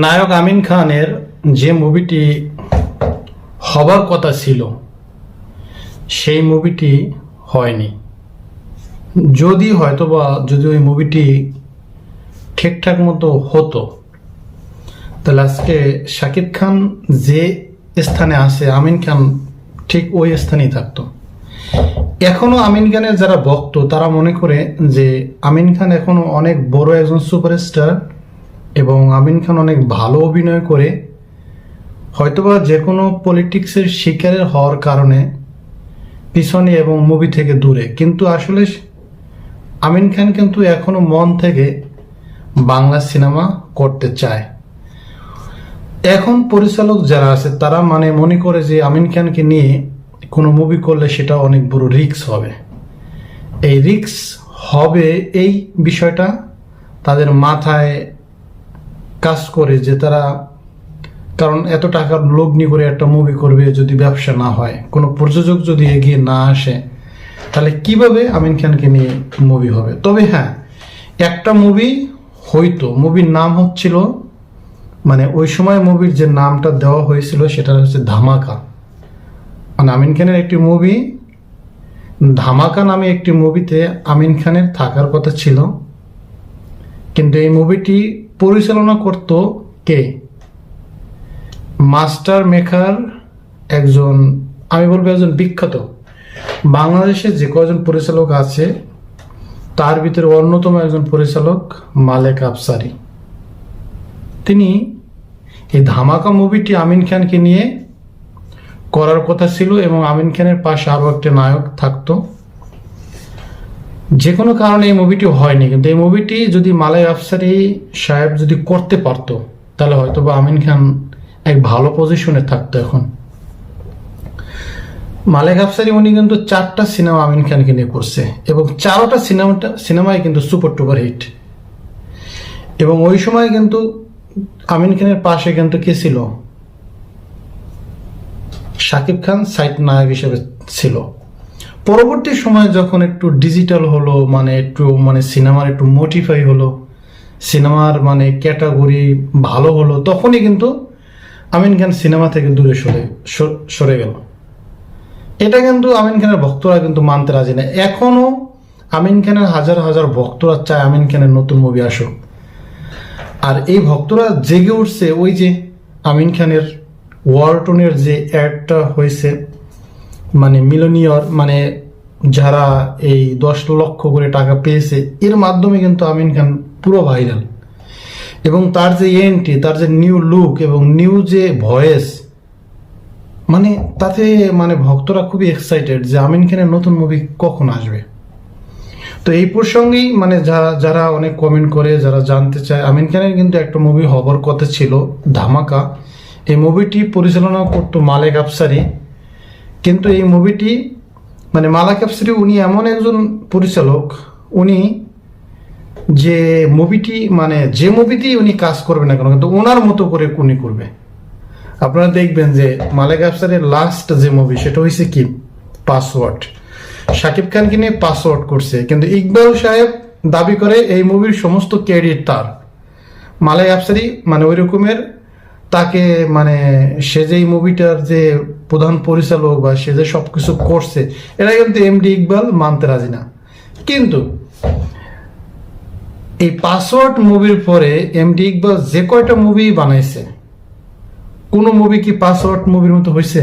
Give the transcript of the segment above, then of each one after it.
নায়ক আমিন খানের যে মুভিটি হবার কথা ছিল, সেই মুভিটি হয়নি। যদি হয়তোবা, যদি ওই মুভিটি ঠিকঠাক মতো হতো, তাহলে আজকে শাকিব খান যে স্থানে আছে, আমিন খান ঠিক ওই স্থানেই থাকতো। এখনও আমিন খানের যারা ভক্ত, তারা মনে করে যে আমিন খান এখনও অনেক বড় একজন সুপারস্টার এবং আমিন খান অনেক ভালো অভিনয় করে, হয়তোবা যে কোনো পলিটিক্সের শিকারের হওয়ার কারণে পিছনে এবং মুভি থেকে দূরে। কিন্তু আসলে আমিন খান কিন্তু এখনও মন থেকে বাংলা সিনেমা করতে চায়। এখন পরিচালক যারা আছে, তারা মানে মনে করে যে আমিন খানকে নিয়ে কোনো মুভি করলে সেটা অনেক বড় রিক্স হবে। এই রিক্স হবে এই বিষয়টা তাদের মাথায় কাজ করে যে তারা, কারণ এত টাকার লগ্নি করে একটা মুভি করবে যদি ব্যবসা না হয়, কোনো প্রযোজক যদি এগিয়ে না আসে, তাহলে কীভাবে আমিন খানকে নিয়ে মুভি হবে? তবে হ্যাঁ একটা মুভি হয়তো মুভির নাম হচ্ছিল মানে ওই সময় মুভির যে নামটা দেওয়া হয়েছিল সেটা হচ্ছে ধামাকা। মানে আমিন খানের একটি মুভি ধামাকা নামে একটি মুভিতে আমিন খানের থাকার কথা ছিল, কিন্তু এই মুভিটি পরিচালনা করত কে? মাস্টার মেকার একজন, আমি বলব একজন বিখ্যাত। বাংলাদেশে যে কজন পরিচালক আছে, তার ভিতরে অন্যতম একজন পরিচালক মালেক আফসারি। তিনি এই ধামাকা মুভিটি আমিন খানকে নিয়ে করার কথা ছিল এবং আমিন খানের পাশে আরও একটা নায়ক থাকতো। যে কোনো কারণে এই মুভিটি হয়নি, কিন্তু এই মুভিটি যদি মালাই আফসারি সাহেব যদি করতে পারতো, তাহলে হয়তো বা আমিন খান এক ভালো পজিশনে থাকতো এখন। মালেক আফসারি উনি কিন্তু চারটা সিনেমা আমিন খানকে নিয়ে করছে, এবং চারোটা সিনেমাটা সিনেমায় কিন্তু সুপার টুপার হিট এবং ওই সময় কিন্তু আমিন খানের পাশে কিন্তু কে ছিল? শাকিব খান সাইড নায়ক হিসেবে ছিল। পরবর্তী সময় যখন একটু ডিজিটাল হলো মানে একটু মানে সিনেমার একটু মোটিফাই হলো সিনেমার মানে ক্যাটাগরি ভালো হলো, তখনই কিন্তু আমিন খান সিনেমা থেকে দূরে সরে সরে গেল। এটা কিন্তু আমিন খানের ভক্তরা কিন্তু মানতে রাজি না। এখনও আমিন খানের হাজার হাজার ভক্তরা চায় আমিন খানের নতুন মুভি আসুক। আর এই ভক্তরা জেগে উঠছে ওই যে আমিন খানের ওয়ালটনের যে অ্যাডটা হয়েছে মানে মিলনীয়র মানে যারা এই দশ লক্ষ করে টাকা পেয়েছে, এর মাধ্যমে কিন্তু আমিন খান পুরো ভাইরাল এবং তার যে এন্ট্রি তার যে নিউ লুক এবং নিউ যে ভয়েস মানে তাতে মানে ভক্তরা খুবই এক্সাইটেড যে আমিন খানের নতুন মুভি কখন আসবে। তো এই প্রসঙ্গেই মানে যারা যারা অনেক কমেন্ট করে, যারা জানতে চায়, আমিন খানের কিন্তু একটা মুভি হবার কথা ছিল, ধামাকা। এই মুভিটি পরিচালনা করতো মালেক আফসারি। কিন্তু এই মুভিটি মানে মালাক আফসারি উনি এমন একজন পরিচালক, উনি যে মুভিটি মানে যে মুভিতেই উনি কাজ করবে না কেন, কিন্তু ওনার মতো করে উনি করবে। আপনারা দেখবেন যে মালেক আফসারের লাস্ট যে মুভি সেটা হয়েছে কি? পাসওয়ার্ড শাকিব খানকে নিয়ে পাসওয়ার্ড করছে, কিন্তু ইকবাল সাহেব দাবি করে এই মুভির সমস্ত ক্রেডিট তার। মালাই আফসারি মানে ওই রকমের তাকে মানে সে যে মুভিটার যে প্রধান পরিচালক বা সে যে সব কিছু করছে এটা কিন্তু এমডি ইকবাল মানতে রাজি না। কিন্তু এই পাসওয়ার্ড মুভির পরে এমডি ইকবাল যে কয়টা মুভি বানাইছে, কোনো মুভি কি পাসওয়ার্ড মুভির মতো হয়েছে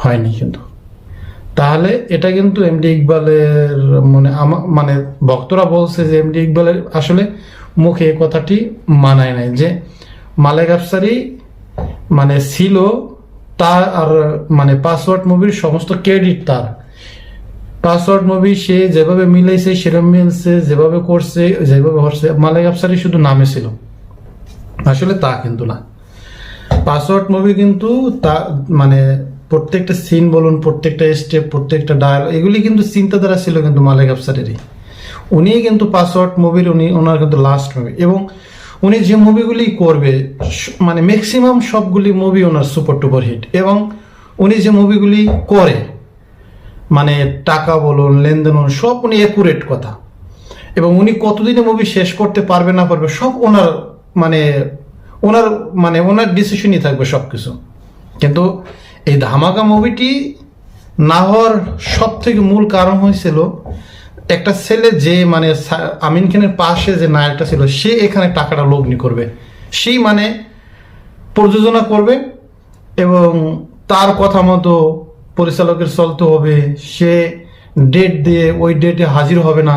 হয়নি কিন্তু। তাহলে এটা কিন্তু এমডি ইকবালের মানে মানে ভক্তরা বলছে যে এমডি ইকবালের আসলে মুখে কথাটি মানায় নাই যে মালেক আফসারি মানে ছিল তার আর মানে পাসওয়ার্ড মুভির সমস্ত ক্রেডিট তার। পাসওয়ার্ড মুভি সে যেভাবে মিলাইছে, সেরকম মিলছে, যেভাবে করছে, যেভাবে হচ্ছে মালেক আফসারি শুধু নামে ছিল। আসলে তা কিন্তু না। পাসওয়ার্ড মুভি কিন্তু তা মানে প্রত্যেকটা সিন বলুন, প্রত্যেকটা স্টেপ প্রত্যেকটা ডায়াল এগুলি কিন্তু চিন্তাধারা ছিল কিন্তু মালেক আফসারেরই। উনি কিন্তু পাসওয়ার্ড মুভির উনি, ওনার কিন্তু লাস্ট মুভি এবং উনি যে মুভিগুলি করবে মানে ম্যাক্সিমাম সবগুলি মুভি ওনার সুপার টুপার হিট এবং উনি যে মুভিগুলি করে মানে টাকা বলুন, লেনদেন সব উনি একুরেট কথা। এবং উনি কতদিনে মুভি শেষ করতে পারবে না পারবে, সব ওনার মানে ওনার মানে ওনার ডিসিশনই থাকবে সব কিছু কিন্তু এই ধামাকা মুভিটি না হওয়ার সব থেকে মূল কারণ হয়েছিল একটা ছেলে যে মানে আমিন খানের পাশে যে নায়কটা ছিল, সে এখানে টাকাটা লগ্নি করবে। সেই মানে প্রযোজনা করবে এবং তার কথা মতো পরিচালকের চলতে হবে। সে ডেট দিয়ে ওই ডেটে হাজির হবে না।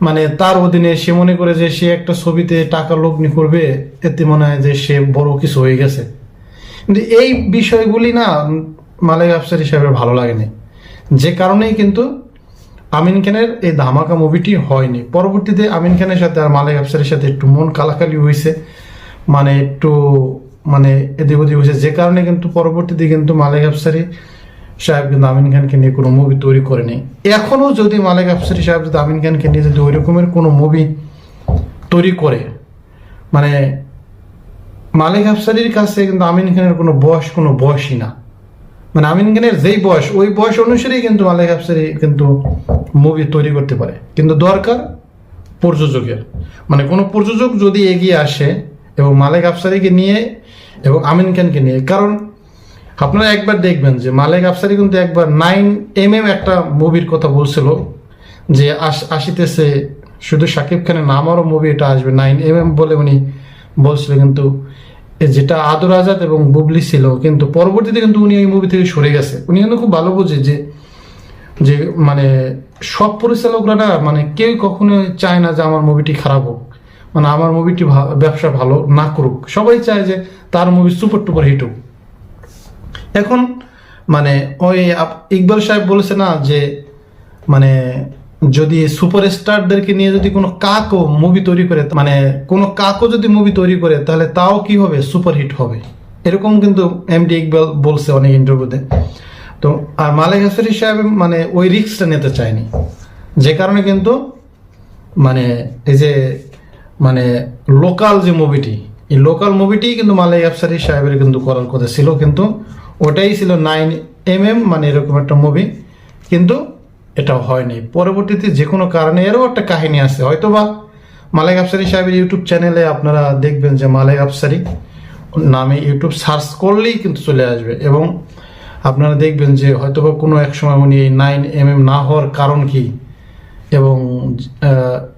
মানে তার অধীনে সে মনে করে যে সে একটা ছবিতে টাকা লগ্নি করবে, এতে মনে হয় যে সে বড় কিছু হয়ে গেছে। কিন্তু এই বিষয়গুলি না মালিক আফসার হিসাবে ভালো লাগেনি। যে কারণেই কিন্তু আমিন খানের এই ধামাকা মুভিটি হয়নি। পরবর্তীতে আমিন খানের সাথে আর মালিক আফসারের সাথে একটু মন কালাকালি হয়েছে। মানে একটু মানে এদিক ওদিক হয়েছে। যে কারণে কিন্তু পরবর্তীতে কিন্তু মালিক আফসারি সাহেব কিন্তু আমিন খানকে নিয়ে কোনো মুভি তৈরি করেনি। এখনও যদি মালিক আফসারি সাহেব যদি আমিন খানকে নিয়ে যদি ওই রকমের কোনো মুভি তৈরি করে মানে মালিক আফসারির কাছে কিন্তু আমিন খানের কোনো বয়স কোনো বয়সই না। মানে আমিন খানের যেই বয়স, ওই বয়স অনুসারেই কিন্তু মালিক আফসারি কিন্তু মুভি তৈরি করতে পারে। কিন্তু দরকার প্রযোজকের। মানে কোনো প্রযোজক যদি এগিয়ে আসে এবং মালিক আফসারিকে নিয়ে এবং আমিন খানকে নিয়ে, কারণ আপনারা একবার দেখবেন যে মালিক আফসারি কিন্তু একবার নাইন এম এম একটা মুভির কথা বলছিল, যে আস- আসিতেছে শুধু শাকিব খানের নামারও মুভি এটা আসবে, নাইন এম এম বলে উনি বলছিল, কিন্তু যেটা আদর আজাদ এবং বুবলি ছিল, কিন্তু পরবর্তীতে কিন্তু উনি ওই মুভি থেকে সরে গেছে। উনি কিন্তু খুব ভালো বোঝে যে যে মানে সব পরিচালকরা না মানে কেউ কখনো চায় না যে আমার মুভিটি খারাপ হোক। মানে আমার মুভিটি ব্যবসা ভালো না করুক। সবাই চায় যে তার মুভি সুপার টুপার হিট হোক। এখন মানে ওই ইকবাল সাহেব বলেছে না যে মানে যদি সুপারস্টারদেরকে নিয়ে যদি কোনো কাকও মুভি তৈরি করে মানে কোনো কাকও যদি মুভি তৈরি করে, তাহলে তাও কি হবে? সুপারহিট হবে। এরকম কিন্তু এম ডি ইকবাল বলছে অনেক ইন্টারভিউতে তো। আর মালিক হাসারি সাহেব মানে ওই রিস্কটা নিতে চায়নি। যে কারণে কিন্তু মানে এই যে মানে লোকাল যে মুভিটি এই লোকাল মুভিটি কিন্তু মালাই আফসারি সাহেবের কিন্তু করার কথা ছিল, কিন্তু ওটাই ছিল নাইন এম এম মানে এরকম একটা মুভি কিন্তু এটা হয়নি। পরবর্তীতে যে কোনো কারণে এরও একটা কাহিনী আছে। হয়তো বা মালিক আফসারি সাহেবের ইউটিউব চ্যানেলে আপনারা দেখবেন যে মালিক আফসারি নামে ইউটিউব সার্চ করলেই কিন্তু চলে আসবে এবং আপনারা দেখবেন যে হয়তো বা কোনো এক সময় উনি এই নাইন এম এম না হওয়ার কারণ কি এবং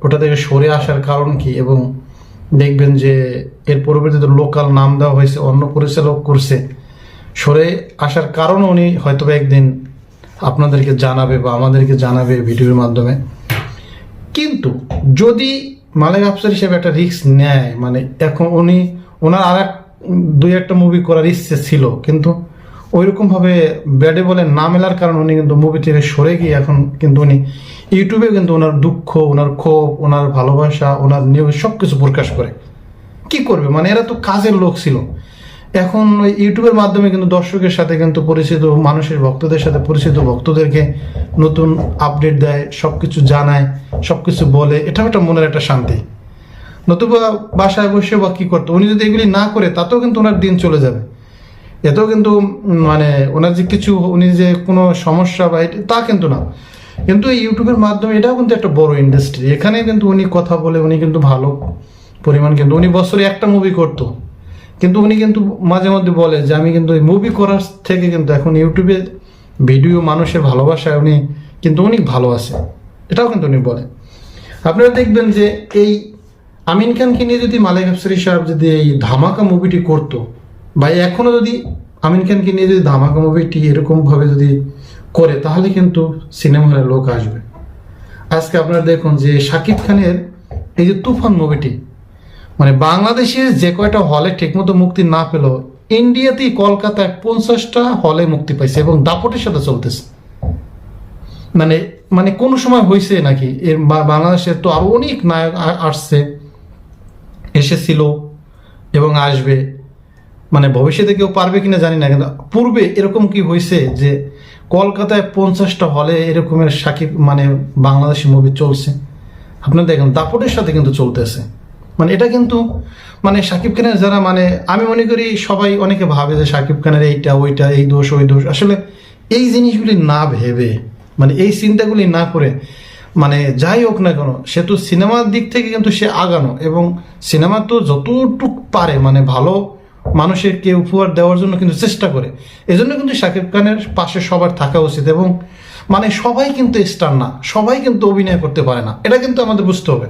ওটা থেকে সরে আসার কারণ কি এবং দেখবেন যে এর পরবর্তীতে লোকাল নাম দেওয়া হয়েছে, অন্য পরিচালক করছে। সরে আসার কারণ উনি হয়তো বা একদিন আপনাদেরকে জানাবে বা আমাদেরকে জানাবে ভিডিওর মাধ্যমে। কিন্তু যদি মালিক আফসার হিসেবে একটা রিস্ক নেয় মানে এখন উনি, ওনার আর এক দুই একটা মুভি করার ইচ্ছে ছিল, কিন্তু ওইরকম ভাবে ব্যাডে বলে না মেলার কারণে উনি কিন্তু মুভি থেকে সরে গিয়ে এখন কিন্তু উনি ইউটিউবে কিন্তু ওনার দুঃখ, ওনার ক্ষোভ, ওনার ভালোবাসা, ওনার নিউজ সব কিছু প্রকাশ করে। কি করবে? মানে এরা তো কাজের লোক ছিল। এখন ওই ইউটিউবের মাধ্যমে কিন্তু দর্শকের সাথে কিন্তু পরিচিত মানুষের ভক্তদের সাথে পরিচিত ভক্তদেরকে নতুন আপডেট দেয় সব কিছু জানায় সব কিছু বলে। এটাও একটা মনের একটা শান্তি। নতুবা বাসায় বসে বা কী করতো, উনি যদি এগুলি না করে, তাতেও কিন্তু ওনার দিন চলে যাবে। এতেও কিন্তু মানে ওনার যে কিছু, উনি যে কোনো সমস্যা বা তা কিন্তু না। কিন্তু এই ইউটিউবের মাধ্যমে এটাও কিন্তু একটা বড় ইন্ডাস্ট্রি এখানে কিন্তু উনি কথা বলে, উনি কিন্তু ভালো পরিমাণ কিন্তু, উনি বছরে একটা মুভি করতো। কিন্তু উনি কিন্তু মাঝে মধ্যে বলে যে, আমি কিন্তু মুভি করার থেকে কিন্তু এখন ইউটিউবে ভিডিও মানুষের ভালোবাসায় উনি কিন্তু অনেক ভালো আছে। এটাও কিন্তু উনি বলে। আপনারা দেখবেন যে এই আমিন খানকে নিয়ে যদি মালিক আফসারি সাহেব যদি এই ধামাকা মুভিটি করতো, বা এখনও যদি আমিন খানকে নিয়ে যদি ধামাকা মুভিটি এরকম ভাবে যদি করে, তাহলে কিন্তু সিনেমা হলে লোক আসবে। আজকে আপনারা দেখুন যে শাকিব খানের এই যে তুফান মুভিটি মানে বাংলাদেশে যে কয়টা হলে ঠিকমতো মুক্তি না পেল, ইন্ডিয়াতেই কলকাতায় পঞ্চাশটা হলে মুক্তি পাইছে এবং দাপটের সাথে চলতেছে। মানে মানে কোন সময় হয়েছে নাকি? এর বা- বাংলাদেশে তো আরও অনেক নায়ক আসছে, এসেছিল এবং আসবে। মানে ভবিষ্যতে কেউ পারবে কিনা জানি না, কিন্তু পূর্বে এরকম কি হয়েছে যে কলকাতায় পঞ্চাশটা হলে এরকমের সাকিব মানে বাংলাদেশি মুভি চলছে। আপনার দেখেন, দাপটের সাথে কিন্তু চলতেছে। মানে এটা কিন্তু মানে সাকিব খানের যারা মানে আমি মনে করি সবাই অনেকে ভাবে যে সাকিব খানের এইটা, ওইটা, এই দোষ, ওই দোষ। আসলে এই জিনিসগুলি না ভেবে মানে এই চিন্তাগুলি না করে মানে যাই হোক না কেন, সে তো সিনেমার দিক থেকে কিন্তু সে আগানো এবং সিনেমা তো যতটুক পারে মানে ভালো মানুষের কে উপহার দেওয়ার জন্য কিন্তু চেষ্টা করে। এজন্য কিন্তু শাকিব খানের পাশে সবার থাকা উচিত এবং মানে সবাই কিন্তু স্টার না, সবাই কিন্তু অভিনয় করতে পারে না। এটা কিন্তু আমাদের বুঝতে হবে।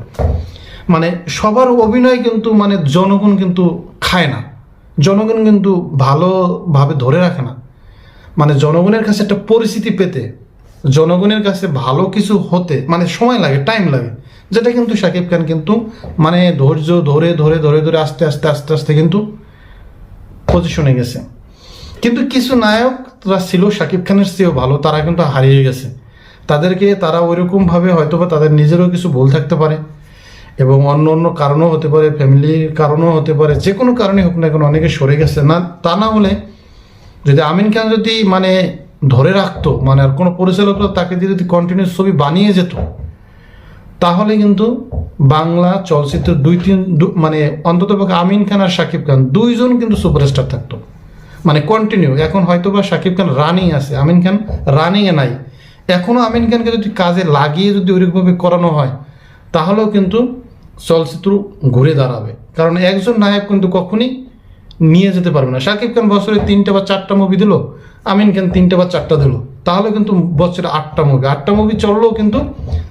মানে সবার অভিনয় কিন্তু মানে জনগণ কিন্তু খায় না। জনগণ কিন্তু ভালোভাবে ধরে রাখে না। মানে জনগণের কাছে একটা পরিস্থিতি পেতে, জনগণের কাছে ভালো কিছু হতে মানে সময় লাগে টাইম লাগে। যেটা কিন্তু শাকিব খান কিন্তু মানে ধৈর্য ধরে ধরে ধরে ধরে আস্তে আস্তে আস্তে আস্তে কিন্তু পজিশনে গেছে। কিন্তু কিছু নায়করা ছিল শাকিব খানের চেয়েও ভালো, তারা কিন্তু হারিয়ে গেছে। তাদেরকে তারা ওইরকমভাবে হয়তো বা তাদের নিজেরও কিছু ভুল থাকতে পারে। এবং অন্য অন্য কারণও হতে পারে ফ্যামিলির কারণও হতে পারে যে কোনো কারণে হোক না কেন অনেকে সরে গেছে। না, তা না হলে যদি আমিন খান যদি মানে ধরে রাখতো মানে আর কোনো পরিচালক তাকে দিয়ে যদি কন্টিনিউ ছবি বানিয়ে যেত, তাহলে কিন্তু বাংলা চলচ্চিত্র দুই তিন মানে অন্তত পক্ষে আমিন খান আর শাকিব খান দুইজন কিন্তু সুপারস্টার থাকতো। মানে কন্টিনিউ এখন হয়তো বা শাকিব খান রানিং আছে, আমিন খান রানিংয়ে নাই। এখনও আমিন খানকে যদি কাজে লাগিয়ে যদি ওইরকমভাবে করানো হয়, তাহলেও কিন্তু চলচ্চিত্র ঘুরে দাঁড়াবে। কারণ একজন নায়ক কিন্তু কখনই নিয়ে যেতে পারবে না। শাকিব খান বছরে তিনটা বা চারটা মুভি দিল, আমিন খান তিনটা বা চারটা দিল। তাহলে কিন্তু বছরে আটটা মুভি আটটা মুভি চললেও কিন্তু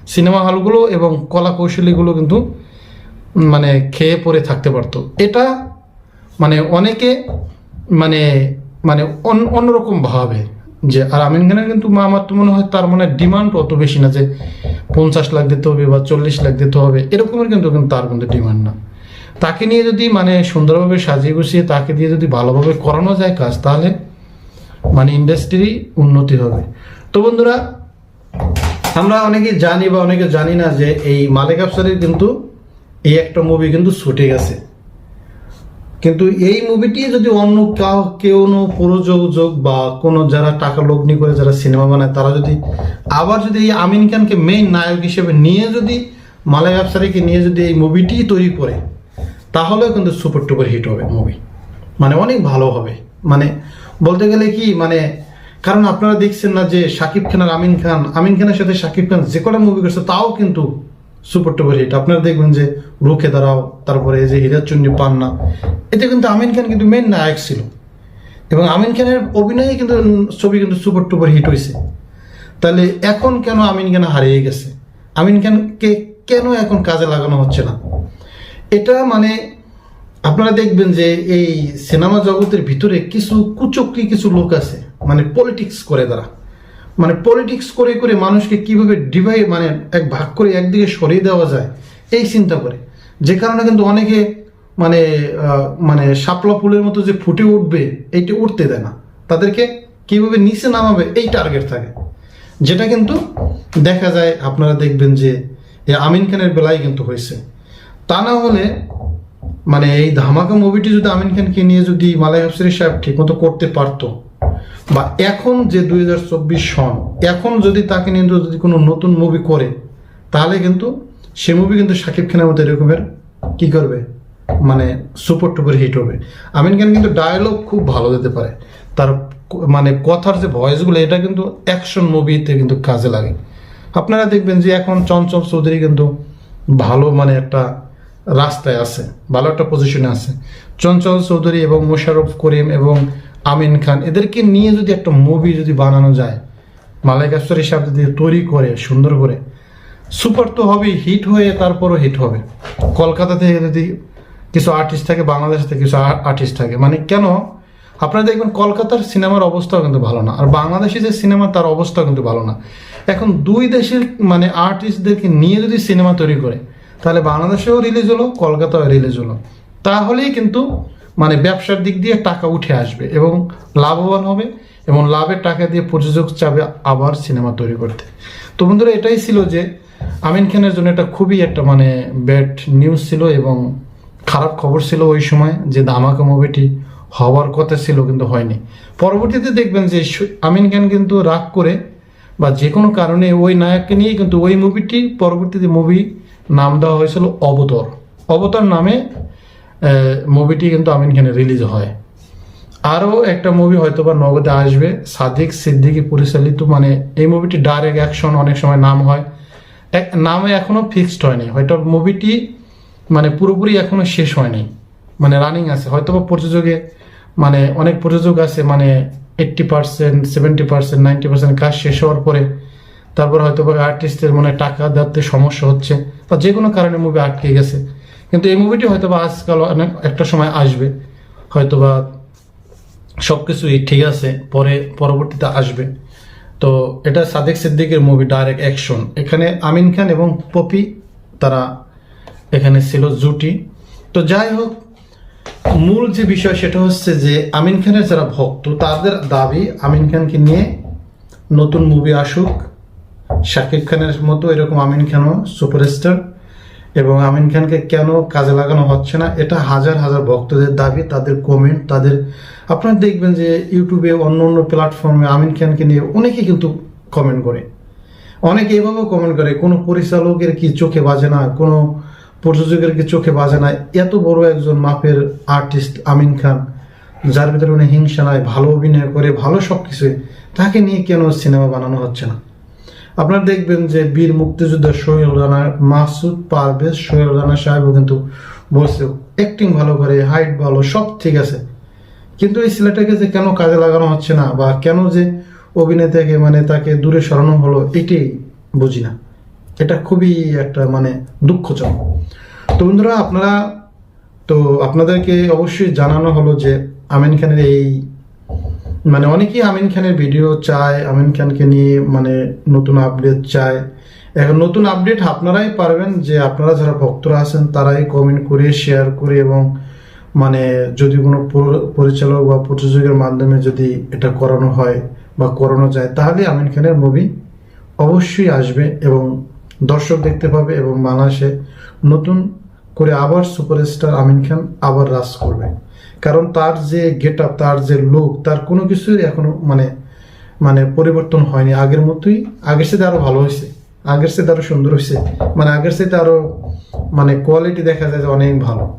সিনেমা হলগুলো এবং কলা কৌশলীগুলো কিন্তু মানে খেয়ে পড়ে থাকতে পারতো। এটা মানে অনেকে মানে মানে অন- অন্যরকম ভাবে। যে, আর আমিন খানের কিন্তু আমার তো মনে হয় তার মানে ডিমান্ড অত বেশি না যে, পঞ্চাশ লাখ দিতে হবে বা চল্লিশ লাখ দিতে হবে, এরকমের কিন্তু কিন্তু তার কিন্তু ডিমান্ড না। তাকে নিয়ে যদি মানে সুন্দরভাবে সাজিয়ে গুছিয়ে তাকে দিয়ে যদি ভালোভাবে করানো যায় কাজ, তাহলে মানে ইন্ডাস্ট্রি উন্নতি হবে। তো বন্ধুরা, আমরা অনেকে জানি বা অনেকে জানি না যে এই মালিক আফসারের কিন্তু এই একটা মুভি কিন্তু ছুটে গেছে। কিন্তু এই মুভিটি যদি অন্য কাউ, কেউ প্রযোজক বা কোনো যারা টাকা লগ্নি করে যারা সিনেমা বানায়, তারা যদি আবার যদি এই আমিন খানকে মেইন নায়ক হিসেবে নিয়ে যদি মালাই আফসারিকে নিয়ে যদি এই মুভিটি তৈরি করে, তাহলেও কিন্তু সুপার টুপার হিট হবে মুভি মানে অনেক ভালো হবে। মানে বলতে গেলে কি মানে কারণ আপনারা দেখছেন না যে শাকিব খান আর আমিন খান, আমিন খানের সাথে শাকিব খান যে কটা মুভি করছে, তাও কিন্তু সুপার টুপার হিট আপনারা দেখবেন যে রুখে দাঁড়াও, তারপরে এই যে হীরাচুন্নি পান্না এতে কিন্তু আমিন খান কিন্তু মেন নায়ক ছিল। এবং আমিন খানের অভিনয়ে কিন্তু ছবি কিন্তু সুপার টুপার হিট হয়েছে তাহলে এখন কেন আমিন খান হারিয়ে গেছে? আমিন খানকে কেন এখন কাজে লাগানো হচ্ছে না? এটা মানে আপনারা দেখবেন যে এই সিনেমা জগতের ভিতরে কিছু কুচক্রি কিছু লোক আছে মানে পলিটিক্স করে তারা। মানে পলিটিক্স করে করে মানুষকে কীভাবে ডিভাই মানে এক ভাগ করে একদিকে সরিয়ে দেওয়া যায়, এই চিন্তা করে। যে কারণে কিন্তু অনেকে মানে মানে শাপলা ফুলের মতো যে ফুটে উঠবে, এইটা উঠতে দেয় না। তাদেরকে কীভাবে নিচে নামাবে, এই টার্গেট থাকে। যেটা কিন্তু দেখা যায়, আপনারা দেখবেন যে আমিন খানের বেলায় কিন্তু হয়েছে। তা না হলে মানে এই ধামাকা মুভিটি যদি আমিন খানকে নিয়ে যদি মালাই আফসারি সাহেব ঠিকমতো করতে পারতো বা এখন যে দুই হাজার চব্বিশ সন, এখন যদি তাকে নিয়ে যদি কোনো নতুন মুভি করে, তাহলে কিন্তু সে মুভি কিন্তু শাকিব খানের মতো এরকমের কি করবে? মানে সুপার টুপার হিট হবে। আমিন খান কিন্তু ডায়লগ খুব ভালো দিতে পারে। তার মানে কথার যে ভয়েসগুলো এটা কিন্তু অ্যাকশন মুভিতে কিন্তু কাজে লাগে। আপনারা দেখবেন যে এখন চঞ্চল চৌধুরী কিন্তু ভালো মানে একটা রাস্তায় আছে, ভালো একটা পজিশনে আছে। চঞ্চল চৌধুরী এবং মোশাররফ করিম এবং আমিন খান, এদেরকে নিয়ে যদি একটা মুভি যদি বানানো যায়, মালাইক আফসার হিসাব যদি তৈরি করে, সুন্দর করে সুপার তো হবেই হিট হয়ে তারপরও হিট হবে। কলকাতা থেকে যদি কিছু আর্টিস্ট থাকে, বাংলাদেশ থেকে কিছু আর্টিস্ট থাকে মানে কেন? আপনারা দেখবেন কলকাতার সিনেমার অবস্থাও কিন্তু ভালো না, আর বাংলাদেশি যে সিনেমা তার অবস্থাও কিন্তু ভালো না। এখন দুই দেশের মানে আর্টিস্টদেরকে নিয়ে যদি সিনেমা তৈরি করে, তাহলে বাংলাদেশেও রিলিজ হলো, কলকাতাও রিলিজ হলো। তাহলেই কিন্তু মানে ব্যবসার দিক দিয়ে টাকা উঠে আসবে এবং লাভবান হবে এবং লাভের টাকা দিয়ে প্রযোজক চাবে আবার সিনেমা তৈরি করতে। তো বন্ধুরা, এটাই ছিল যে আমিন খানের জন্য এটা খুবই একটা মানে ব্যাড নিউজ ছিল এবং খারাপ খবর ছিল ওই সময় যে ধামাকা মুভিটি হওয়ার কথা ছিল কিন্তু হয়নি। পরবর্তীতে দেখবেন যে আমিন খান কিন্তু রাগ করে বা যে কোনো কারণে ওই নায়ককে নিয়ে কিন্তু ওই মুভিটি পরবর্তীতে মুভি নাম দেওয়া হয়েছিল অবতর। অবতার নামে মুভিটি কিন্তু আমিন খানের রিলিজ হয়। আরও একটা মুভি হয়তো বা নগদে আসবে, সাদিক সিদ্দিকি পরিচালিত মানে এই মুভিটি ডাইরেক্ট অ্যাকশন অনেক সময় নাম হয়। এক নামে এখনও ফিক্সড হয়নি। হয়তো মুভিটি মানে পুরোপুরি এখনও শেষ হয়নি। মানে রানিং আছে। হয়তো বা প্রযোজকে মানে অনেক প্রযোজক আছে মানে eighty percent seventy percent ninety percent কাজ শেষ হওয়ার পরে তারপর হয়তো বা আর্টিস্টদের মানে টাকা দেওয়াতে সমস্যা হচ্ছে, বা যে কোনো কারণে মুভি আটকে গেছে। কিন্তু এই মুভিটি হয়তো বা আজকাল অনেক একটা সময় আসবে। হয়তো বা সব কিছুই ঠিক আছে, পরে, পরবর্তীতে আসবে। তো এটা সাদেক সিদ্দিকের মুভি ডাইরেক্ট অ্যাকশন এখানে আমিন খান এবং পপি, তারা এখানে ছিল জুটি। তো যাই হোক, মূল যে বিষয় সেটা হচ্ছে যে আমিন খানের যারা ভক্ত, তাদের দাবি আমিন খানকে নিয়ে নতুন মুভি আসুক। শাকিব খানের মতো এরকম আমিন খানও সুপারস্টার এবং আমিন খানকে কেন কাজে লাগানো হচ্ছে না? এটা হাজার হাজার ভক্তদের দাবি, তাদের কমেন্ট তাদের আপনারা দেখবেন যে ইউটিউবে অন্য অন্য প্ল্যাটফর্মে আমিন খানকে নিয়ে অনেকে কিন্তু কমেন্ট করে। অনেকে এভাবেও কমেন্ট করে, কোনো পরিচালকের কি চোখে বাজে না, কোনো প্রযোজকের কি চোখে বাজে না? এত বড় একজন মাপের আর্টিস্ট আমিন খান, যার ভিতরে উনি হিংসা নাই, ভালো অভিনয় করে, ভালো সব কিছুই তাকে নিয়ে কেন সিনেমা বানানো হচ্ছে না? আপনারা দেখবেন যে বীর মুক্তিযোদ্ধা সোহেল রানা, মাসুদ পারভেজ সোহেল রানা সাহেবও কিন্তু বলছে অ্যাক্টিং ভালো করে হাইট ভালো, সব ঠিক আছে। কিন্তু এই ছেলেটাকে যে কেন কাজে লাগানো হচ্ছে না, বা কেন যে অভিনেতাকে মানে তাকে দূরে সরানো হলো, এটাই বুঝি না। এটা খুবই একটা মানে দুঃখজনক। তো বন্ধুরা, আপনারা, তো আপনাদেরকে অবশ্যই জানানো হলো যে আমিন খানের এই মানে অনেকেই আমিন খানের ভিডিও চায়, আমিন খানকে নিয়ে মানে নতুন আপডেট চায়। এখন নতুন আপডেট আপনারাই পারবেন যে আপনারা যারা ভক্তরা আছেন, তারাই কমেন্ট করে শেয়ার করে এবং মানে যদি কোনো পরিচালক বা প্রযোজকের মাধ্যমে যদি এটা করানো হয় বা করানো যায়, তাহলে আমিন খানের মুভি অবশ্যই আসবে এবং দর্শক দেখতে পাবে এবং বাংলাদেশে নতুন করে আবার সুপারস্টার আমিন খান আবার রাজ করবে। কারণ তার যে গেট আপ তার যে লুক, তার কোনো কিছুই এখনও মানে মানে পরিবর্তন হয়নি। আগের মতোই, আগের সাথে আরও ভালো হয়েছে। আগের সাথে আরও সুন্দর হয়েছে। মানে আগের সাথে আরও মানে কোয়ালিটি দেখা যায় যে অনেক ভালো।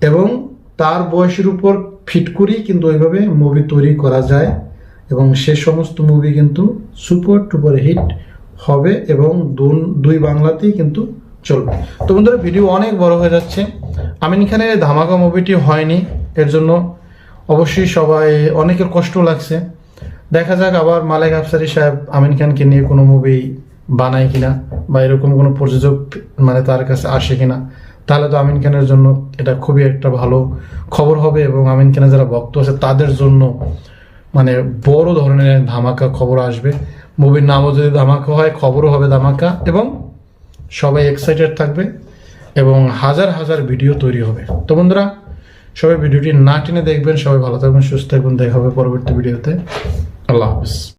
এবং তার বয়সের উপর ফিট করেই কিন্তু ওইভাবে মুভি তৈরি করা যায়। এবং সে সমস্ত মুভি কিন্তু সুপার টুপার হিট হবে এবং দুই বাংলাতেই কিন্তু চলবে। তো বন্ধুরা ভিডিও অনেক বড় হয়ে যাচ্ছে। আমিন খানের ধামাকা মুভিটি হয়নি। এর জন্য অবশ্যই সবাই অনেকের কষ্ট লাগছে। দেখা যাক আবার মালেক আফসারি সাহেব আমিন খানকে নিয়ে কোনো মুভি বানায় কিনা বা এরকম কোনো প্রযোজক মানে তার কাছে আসে কিনা। তাহলে তো আমিন খানের জন্য এটা খুবই একটা ভালো খবর হবে এবং আমিন খানের যারা ভক্ত আছে, তাদের জন্য মানে বড় ধরনের ধামাকা খবর আসবে। মুভির নামও যদি ধামাকা হয়, খবরও হবে ধামাকা এবং সবাই এক্সাইটেড থাকবে এবং হাজার হাজার ভিডিও তৈরি হবে। তো বন্ধুরা, সবাই ভিডিওটি না টেনে দেখবেন, সবাই ভালো থাকবেন, সুস্থ থাকবেন। দেখা হবে পরবর্তী ভিডিওতে আল্লাহ হাফিজ।